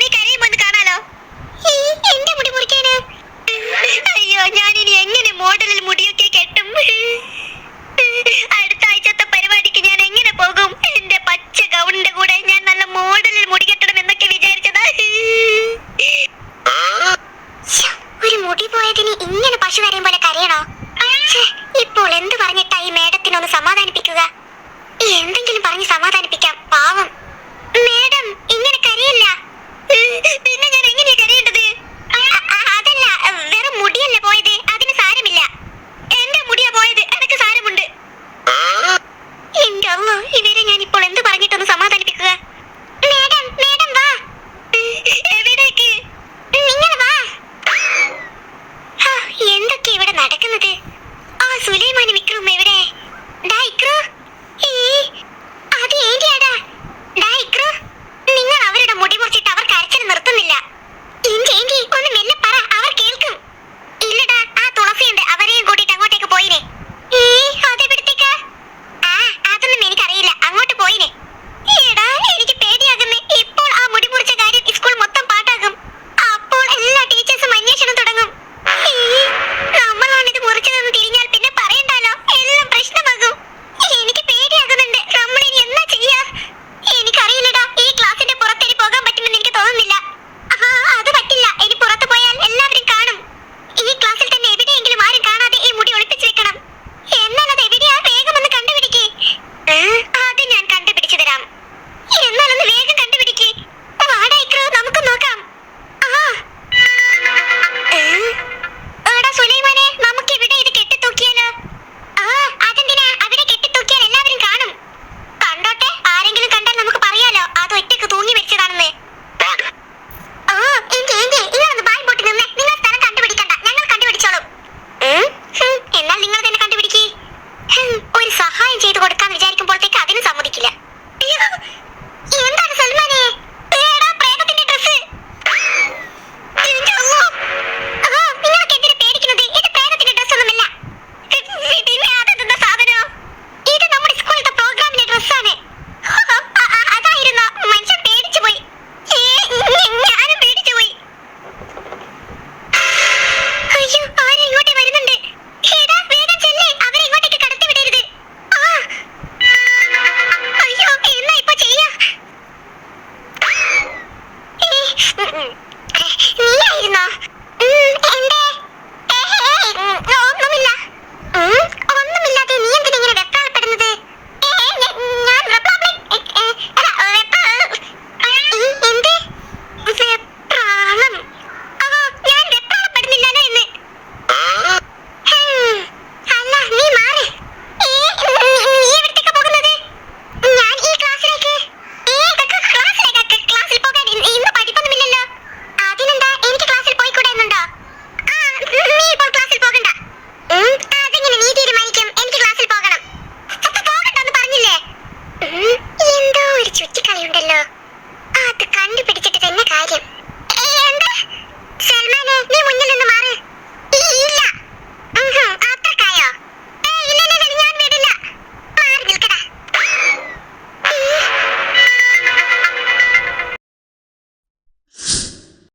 നീ കരയും ഒന്ന് കാണാലോ? എന്റെ മുടി മുറിക്കാന്. അയ്യോ ഞാൻ ഇനി എങ്ങനെ മോഡലിൽ മുടിയൊക്കെ കെട്ടും? അടുത്ത ആഴ്ചത്തെ പരിപാടിക്ക് ഞാൻ എങ്ങനെ പോകും? എന്റെ പച്ച ഗൗണിന്റെ കൂടെ ഞാൻ നല്ല മോഡലിൽ മുടി കെട്ടണം എന്നൊക്കെ വിചാരിച്ചതാ. ഒരു മുടി പോയതിന് ഇങ്ങനെ പശു കരയും പോലെ കരയണോ? ഇപ്പോൾ എന്ത് പറഞ്ഞിട്ടാ ഈ മേഡത്തിനൊന്ന് സമാധാനിപ്പിക്കുക? എന്തെങ്കിലും പറഞ്ഞ് സമാധാനിപ്പിക്കാം പാവം. പിന്നെ ഞാൻ എങ്ങനെയാ കരയേണ്ടത്? അതല്ല വേറെ മുടിയല്ല പോയത്. അതിന് സാരമില്ല. എന്റെ മുടിയാ പോയത്. എനക്ക് സാരമുണ്ട്. എന്റെ അമ്മ ഇവരെ ഞാൻ ഇപ്പോൾ എന്ത് പറഞ്ഞിട്ടൊന്ന് സമാധാനിപ്പിക്കുക? മേഡം മേഡം വാ. എവിടേക്ക്? നിങ്ങൾ വാ. എന്തൊക്കെ ഇവിടെ നടക്കുന്നത്? ആ സുലൈമാനും വിക്രമും എവിടെ